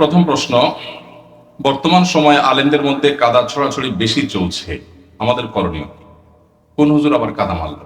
প্রথম প্রশ্ন, বর্তমান সময়ে আলেমদের মধ্যে কাদা ছড়াছড়ি বেশি চলছে আমাদের করণীয় কোন হুজুর আবার কাদা মারল?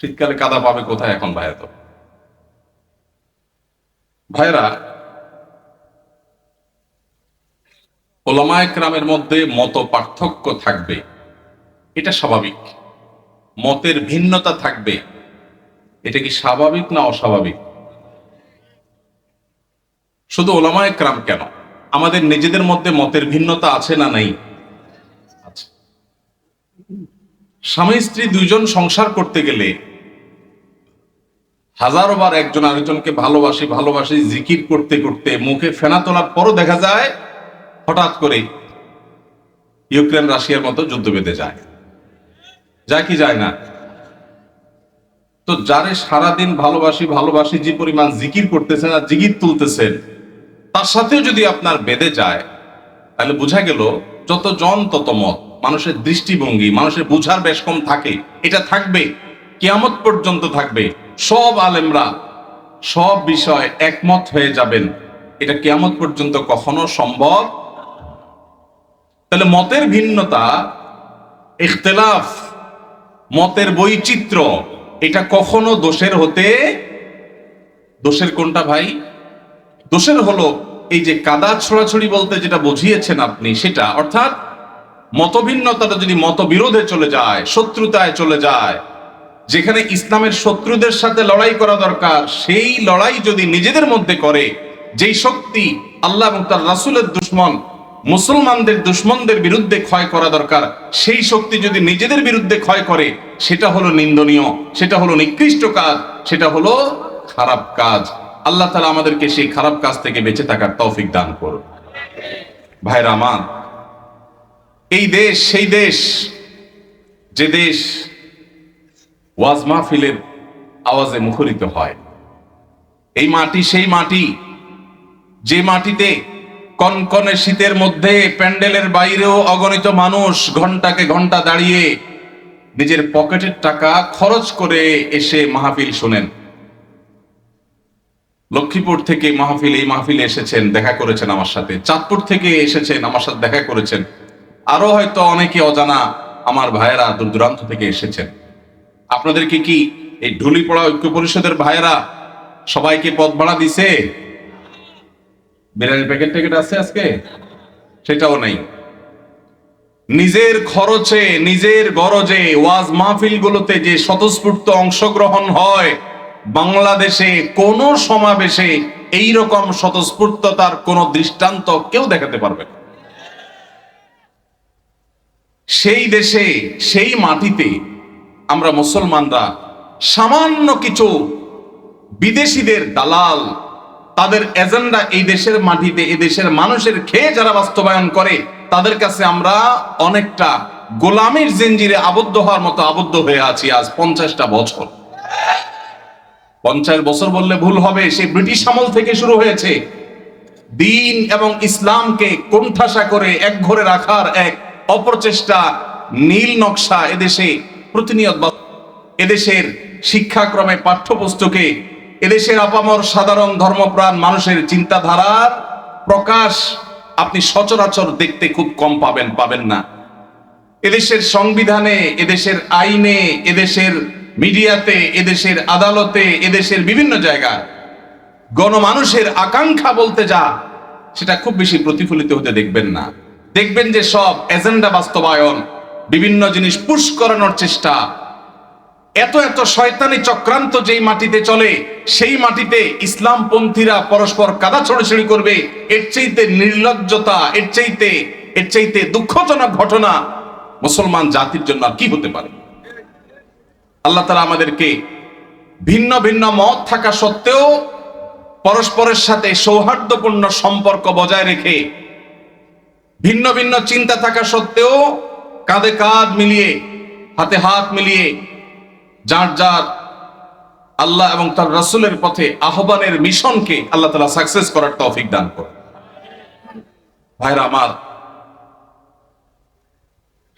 শীতকালে কাদা পাবে কোথায় এখন ভাইয়া তো? ভাইরা ওলামায় ক্রামের মধ্যে মত পার্থক্য থাকবে, এটা স্বাভাবিক। মতের ভিন্নতা থাকবে, এটা কি স্বাভাবিক না অস্বাভাবিক? শুধু ওলামায় ক্রাম কেন? আমাদের নিজেদের মধ্যে মতের ভিন্নতা আছে না নাই? স্বামী স্ত্রী দুইজন সংসার করতে গেলে হাজারো বার একজন আরেকজনকে ভালোবাসি ভালোবাসি, জিকির করতে করতে মুখে ফেনা তোলার পরও দেখা যায়, হঠাৎ করে ইউক্রেন, রাশিয়ার মতো যুদ্ধ বেঁধে যায়। যায় কি যায় না? তো যারে সারাদিন ভালোবাসি ভালোবাসি, যে পরিমাণ জিকির করতেছেন আর জিকির তুলতেছেন তার সাথেও যদি আপনার বেঁধে যায়, তাহলে বোঝা গেল যত জন তত মত। মানুষের দৃষ্টিভঙ্গি, মানুষের বুঝার বেশ কম থাকে। এটা থাকবে, কেয়ামত পর্যন্ত থাকবে। সব আলেমরা সব বিষয় একমত হয়ে যাবেন। এটা কেয়ামত পর্যন্ত কখনো সম্ভব তাহলে মতের ভিন্নতা, ইখতলাফ, মতের বৈচিত্র্য, এটা কখনো দোষের হতে, দোষের কোনটা ভাই? দোষের হলো এই যে কাদা ছড়াছড়ি বলতে যেটা বুঝিয়েছেন আপনি সেটা, অর্থাৎ মতভিন্নতাটা যদি মতবিরোধে চলে যায়, শত্রুতায় চলে যায়, যেখানে ইসলামের শত্রুদের সাথে লড়াই করা দরকার, সেই লড়াই যদি নিজেদের মধ্যে করে, যেই শক্তি আল্লাহ এবং তার রাসুলের দুশ্মন, মুসলমানদের দুশ্মনদের বিরুদ্ধে ক্ষয় করা দরকার, সেই শক্তি যদি নিজেদের বিরুদ্ধে ক্ষয় করে, সেটা হলো নিন্দনীয়, সেটা হলো নিকৃষ্ট কাজ, সেটা হলো খারাপ কাজ। আল্লাহ তালা আমাদেরকে সেই খারাপ কাজ থেকে বেঁচে থাকার তৌফিক দান করুন। ভাইরা আমার, এই দেশ, সেই দেশ, যে দেশ ওয়াজ মাহফিলের আওয়াজে মুখরিত হয়। এই মাটি, সেই মাটি, যে মাটিতে কনকনে শীতের মধ্যে প্যান্ডেলের বাইরেও অগণিত মানুষ ঘন্টাকে ঘণ্টা দাঁড়িয়ে নিজের পকেটের টাকা খরচ করে এসে মাহফিল শোনেন। লক্ষ্মীপুর থেকে মাহফিল, এই মাহফিলে এসেছেন, দেখা করেছেন আমার সাথে। চাঁদপুর থেকে এসেছেন, আমার সাথে দেখা করেছেন। আরও হয়তো অনেকে অজানা আমার ভাইয়েরা দূর দূরান্ত থেকে এসেছেন। আপনাদেরকে কি এই ঢুলি পড়া ঐক্য পরিষদের ভাইয়েরা সবাইকে পদ ভাড়া দিছে? বিরিয়ানির প্যাকেট ট্যাকেট আছে আজকে? সেটাও নাই। নিজের খরচে, নিজের গরজে ওয়াজ মাহফিল গুলোতে যে স্বতঃস্ফূর্ত অংশগ্রহণ হয় বাংলাদেশে কোন সমাবেশে এই রকম স্বতঃস্ফূর্ততার কোন দৃষ্টান্ত কেউ দেখাতে পারবে। সেই দেশে, সেই মাটিতে আমরা মুসলমানরা সামান্য কিছু বিদেশিদের দালাল, তাদের এজেন্ডা এই দেশের মাটিতে, এই দেশের মানুষের খেয়ে যারা বাস্তবায়ন করে, তাদের কাছে আমরা অনেকটা গোলামের জেঞ্জিরে আবদ্ধ হওয়ার মতো আবদ্ধ হয়ে আছি আজ পঞ্চাশটা বছর পঞ্চাশ বছর বললে ভুল হবে, সেই ব্রিটিশ আমল থেকে শুরু হয়েছে। দিন এবং ইসলামকে কোণঠাসা করে এক ঘরে রাখার এক অপরচেষ্টা, নীল নকশা এদেশে প্রতিনিয়ত এদেশের শিক্ষাক্রমে পাঠ্যপুস্তকে, এদেশের আপামর সাধারণ ধর্মপ্রাণ মানুষের চিন্তাধারার প্রকাশ আপনি সচরাচর দেখতে খুব কম পাবেন পাবেন না। এদেশের সংবিধানে, এদেশের আইনে, এদেশের মিডিয়াতে, এদেশের আদালতে, এদেশের বিভিন্ন জায়গায় গণমানুষের আকাঙ্ক্ষা বলতে যা, সেটা খুব বেশি প্রতিফলিত হতে দেখবেন না। দেখবেন যে সব এজেন্ডা বাস্তবায়ন, বিভিন্ন জিনিস পুশ করানোর চেষ্টা। এত এত শয়তানি চক্রান্ত যেই মাটিতে চলে, সেই মাটিতে ইসলামপন্থীরা পরস্পর কাদা ছড়াছড়ি করবে, এর চাইতে নির্লজ্জতা, এর চাইতে এর চাইতে দুঃখজনক ঘটনা মুসলমান জাতির জন্য আর কি হতে পারে? আল্লাহ তালা আমাদেরকে ভিন্ন ভিন্ন মত থাকা সত্ত্বেও পরস্পরের সাথে সৌহার্দ্যপূর্ণ সম্পর্ক বজায় রেখে ভিন্ন ভিন্ন চিন্তা থাকা সত্ত্বেও কাঁধে কাঁধ মিলিয়ে, হাতে হাত মিলিয়ে যার যার আল্লাহ এবং তার রাসূলের পথে আহ্বানের মিশনকে আল্লাহ তালা সাকসেস করার তৌফিক দান করে ভাইরা আমার,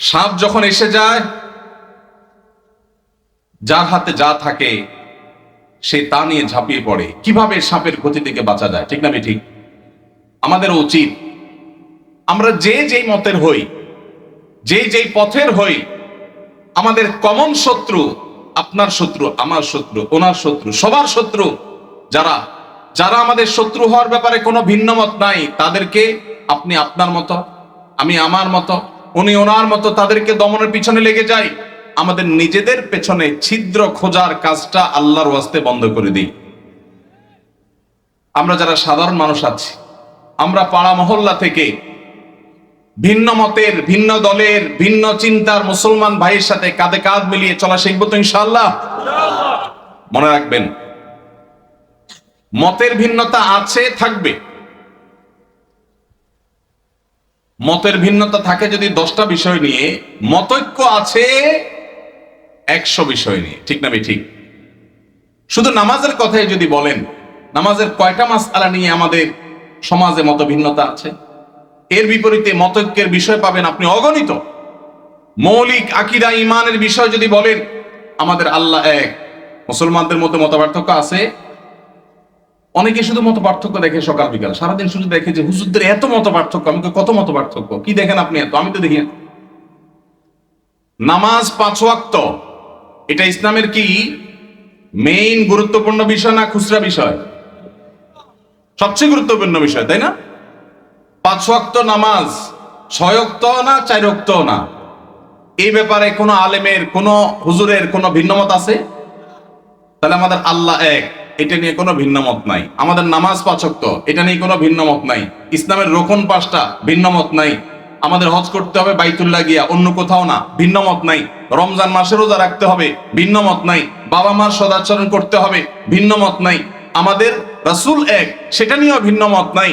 সাপ যখন এসে যায় যার হাতে যা থাকে, সে তা নিয়ে ঝাঁপিয়ে পড়ে। কীভাবে সাপের ক্ষতি থেকে বাঁচা যায়, ঠিক না ঠিক আমাদের উচিত। আমরা যে যেই মতের হই, যে যেই পথের হই, আমাদের কমন শত্রু আপনার শত্রু, আমার শত্রু, ওনার শত্রু, সবার শত্রু, যারা যারা আমাদের শত্রু হওয়ার ব্যাপারে কোনো ভিন্ন মত নাই, তাদেরকে আপনি আপনার মতো, আমি আমার মতো, উনি ওনার মতো, তাদেরকে দমনের পিছনে লেগে যাই। আমাদের নিজেদের পেছনে ছিদ্র খোঁজার কাজটা আল্লাহর ওয়াস্তে বন্ধ করে দিই। আমরা যারা সাধারণ মানুষ আছি, আমরা পাড়া মহল্লা থেকে ভিন্ন মতের, ভিন্ন দলের, ভিন্ন চিন্তার মুসলমান ভাইয়ের সাথে কাঁধে কাঁধ মিলিয়ে চলা শিখব তো ইনশাল্লাহ মনে রাখবেন, মতের ভিন্নতা আছে, থাকবে। মতের ভিন্নতা থাকে যদি দশটা বিষয় নিয়ে মতৈক্য আছে একশো বিষয় নিয়ে ঠিক না ঠিক। শুধু নামাজের কথাই যদি বলেন নামাজের কয়টা মাস আলা নিয়ে আমাদের সমাজে মত ভিন্নতা আছে? এর বিপরীতে মতৈক্যের বিষয় পাবেন আপনি অগণিত। মৌলিক আকিদা ইমানের বিষয় যদি বলেন আমাদের আল্লাহ এক। মুসলমানদের মধ্যে মত পার্থক্য আছে? অনেকে শুধু মত পার্থক্য দেখে সকাল বিকাল। সারাদিন শুধু দেখে যে হুজুরদের এত মত পার্থক্য আমি কই, কত মত পার্থক্য কি দেখেন আপনি এত? আমি তো দেখি নামাজ পাঁচ ওয়াক্ত এটা ইসলামের কি? মেইন গুরুত্বপূর্ণ বিষয় না খুচরা বিষয়? সবচেয়ে গুরুত্বপূর্ণ বিষয়, তাই না? পাঁচ ওয়াক্ত নামাজ, ছয় ওয়াক্ত না, চার ওয়াক্ত না? এই ব্যাপারে কোনো আলেমের, কোনো হুজুরের কোনো ভিন্নমত আছে? তাহলে আমাদের আল্লাহ এক, এটা নিয়ে কোনো ভিন্নমত নাই। আমাদের নামাজ পাচক্ত এটা নিয়ে কোনো ভিন্নমত নাই। ইসলামের রোকন পাঁচটা ভিন্নমত নাই। আমাদের হজ করতে হবে বাইতুল্লাহ গিয়া, অন্য কোথাও না। ভিন্ন মত নাই। রমজান মাসে রোজা রাখতে হবে, ভিন্ন মত নাই। বাবা মার সদাচরণ করতে হবে, ভিন্ন মত নাই। আমাদের রাসূল এক, সেটা নিয়েও ভিন্ন মত নাই।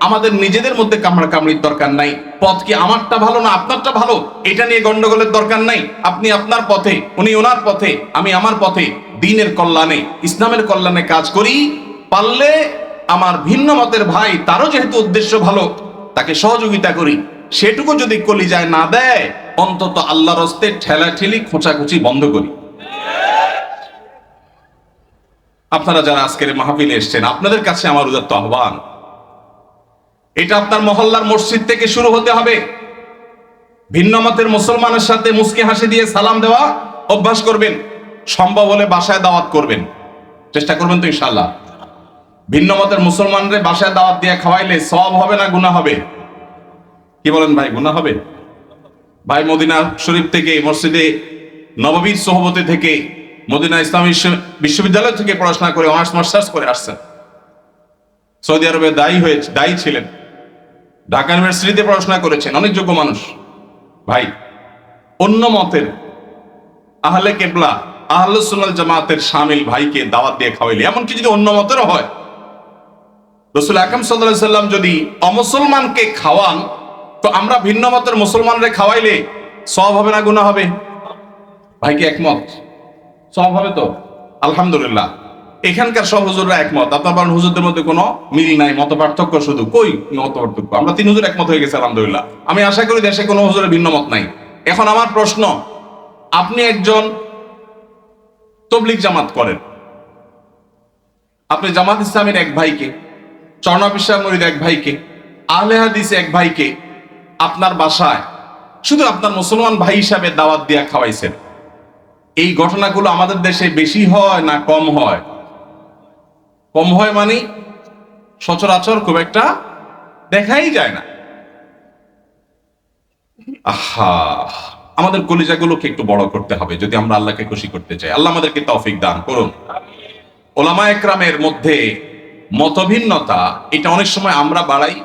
আমাদের নিজেদের মধ্যে কামড়া কামড়ির দরকার নাই। পথ কি আমারটা ভালো না আপনারটা ভালো? এটা নিয়ে গন্ডগোলের দরকার নাই। আপনি আপনার পথে, উনি ওনার পথে, আমি আমার পথে দিনের কল্যাণে, ইসলামের কল্যাণে কাজ করি। পারলে আমার ভিন্ন মতের ভাই, তারও যেহেতু উদ্দেশ্য ভালো, তাকে সহযোগিতা করি। সেটুকু যদি কলিজায় না দেয়, অন্তত আল্লাহর হস্তে ঠেলা ঠেলি খোঁচাখুচি বন্ধ করি। আপনারা যারা আজকের মাহফিলে এসছেন, আপনাদের কাছে আমার উদাত্ত আহ্বান। এটা আপনার মহল্লার মসজিদ থেকে শুরু হতে হবে। ভিন্ন মতের মুসলমানের সাথে মুসকি হাসি দিয়ে সালাম দেওয়া অভ্যাস করবেন, সম্ভব হলে বাসায় দাওয়াত করবেন। চেষ্টা করবেন তো ইনশাল্লাহ ভিন্ন মতের মুসলমানরে বাসায় দাওয়াত দিয়ে খাওয়াইলে সব হবে না গুনাহ হবে? কি বলেন ভাই, গুনাহ হবে? ভাই, মদিনা শরীফ থেকে, মসজিদে নববীর সহবতে থেকে, মদিনা ইসলামী বিশ্ব- বিশ্ববিদ্যালয় থেকে পড়াশোনা করে, অনার্স, মাস্টার্স করে আসছেন। সৌদি আরবে দায়ী হয়েছে দায়ী ছিলেন। ঢাকা ইউনিভার্সিটিতে পড়াশোনা করেছেন, অনেক যোগ্য মানুষ। ভাই, অন্য মতের আহলে কেবলা আহলুসুল্লাল জামাতের শামিল ভাইকে দাওয়াত দিয়ে খাওয়াইলে, এমনকি যদি অন্য মতেরও হয়, রসুল আকরম সাল্লাহ সাল্লাম যদি অমুসলমানকে খাওয়ান, তো আমরা ভিন্ন মতের মুসলমানরে খাওয়াইলে সব হবে না গুণা হবে? ভাইকে একমত? সব হবে তো? আলহামদুলিল্লাহ। এখানকার সব হুজুররা একমত। আপনার বলেন হুজুরদের মধ্যে কোনো মিল নাই, মত পার্থক্য শুধু। কই মত পার্থক্য? আমরা তিন হুজুর একমত হয়ে গেছে, আলহামদুলিল্লাহ। আমি আশা করি দেশে কোনো হুজুরের ভিন্ন মত নাই। এখন আমার প্রশ্ন, আপনি একজন তবলিক জামাত করেন। আপনি জামাত ইসলামের এক ভাইকে চরণাবিশা মরিদ এক ভাইকে, আহলে হাদিস এক ভাইকে আপনার বাসায় শুধু আপনার মুসলমান ভাই হিসাবে দাওয়াত দিয়া খাওয়াইছেন। এই ঘটনাগুলো আমাদের দেশে বেশি হয় না কম হয়? কম হয় মানে সচরাচর খুব একটা দেখাই যায় না। আহা, আমাদের কলিজাগুলোকে একটু বড় করতে হবে, যদি আমরা আল্লাহকে খুশি করতে চাই। আল্লাহ আমাদেরকে তৌফিক দান করুন। ওলামা একরামের মধ্যে মতভিন্নতা, এটা অনেক সময় আমরা বাড়াই